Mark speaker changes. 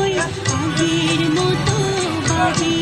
Speaker 1: আগের মতো বাজে